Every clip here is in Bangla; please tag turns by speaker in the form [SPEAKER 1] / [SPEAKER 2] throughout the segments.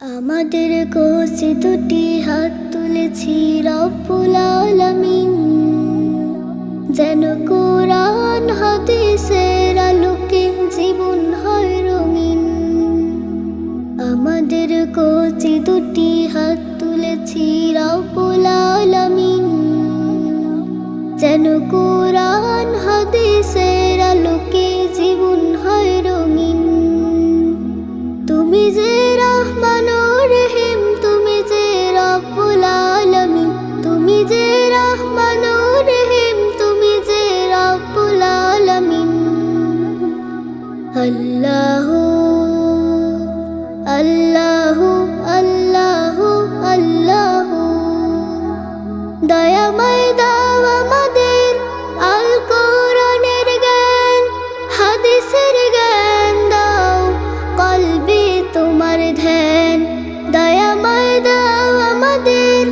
[SPEAKER 1] আমাদের কোচে দুটি হাত তুলেছি রব্বুল যেন কোরআন, হাদিসের আলোকে জীবন হয় রঙিন। আমাদের কোচে দুটি হাত তুলেছি রব্বুল আলামিন। যেন কোরআন আল্লাহ আল্লাহ আল্লাহ আল্লাহ। দয়াময় দাও আমাদের, আল কোরআনের জ্ঞান, হাদিসের জ্ঞান দাও, কলবে তোমার ধ্যান। দয়াময় দাও আমাদের,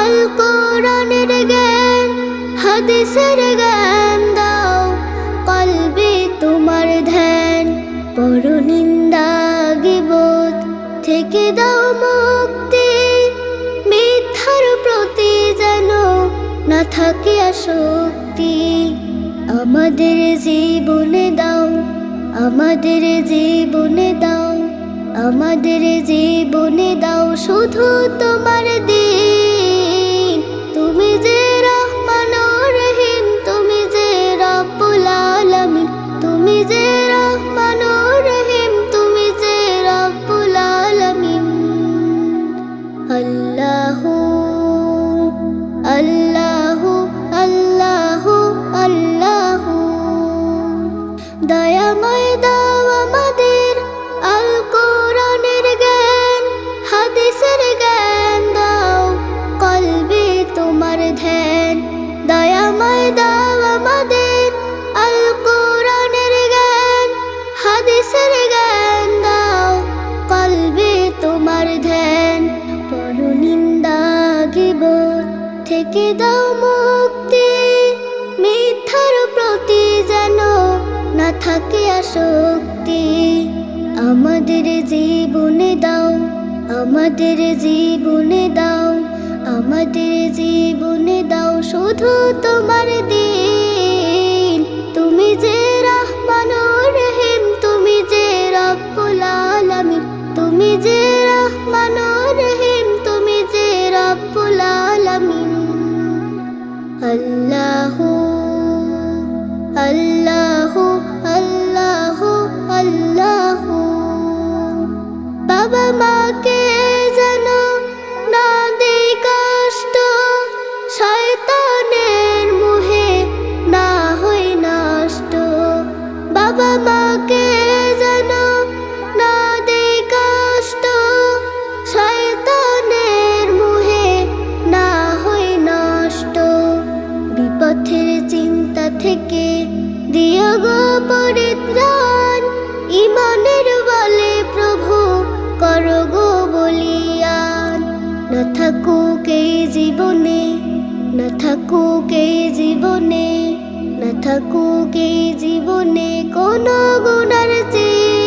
[SPEAKER 1] আল কোরআনের জ্ঞান, হাদিসের পরনিন্দা গিবত থেকে দাও মুক্তি। মিথ্যার প্রতি যেন না থাকে আসক্তি। আমাদের জীবনে দাও, আমাদের জীবনে দাও, আমাদের জীবনে দাও। শুধু তোমার দয়াময় দাও আমাদের আল কোরআনের জ্ঞান, হাদিসের জ্ঞান দাও, কলবে তোমার ধ্যান। পরনিন্দা গিবত থেকে দাও মুক্তি, মিথ্যার প্রতি যেন না থাকে আসক্তি। আমাদের জীবনে দাও, আমাদের জীবনে দাও আমাদের জীবনে দাও শুধু তোমার দিন। তুমি যে রহমান রহিম, তুমি যে রব্বুল আলামিন, তুমি যে রহমান রহিম, তুমি যে রব্বুল আলামিন। আল্লাহ আল্লাহ আল্লাহ আল্লাহ। বাবা মাকে থাকুক এই জীবনে না থাকুক এই জীবনে না থাকুক এই জীবনে কোনো গুণার চিন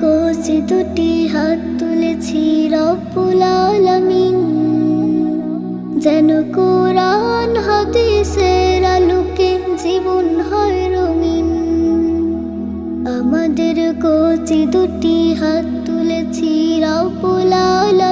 [SPEAKER 1] কোচে দুটি হাত তুলেছি রব্বুল আলামিন। যেন কোরআন, হাদিসের আলোকে জীবন হয় রঙিন। আমাদের কোচি দুটি হাত তুলেছি রব্বুল আলামিন।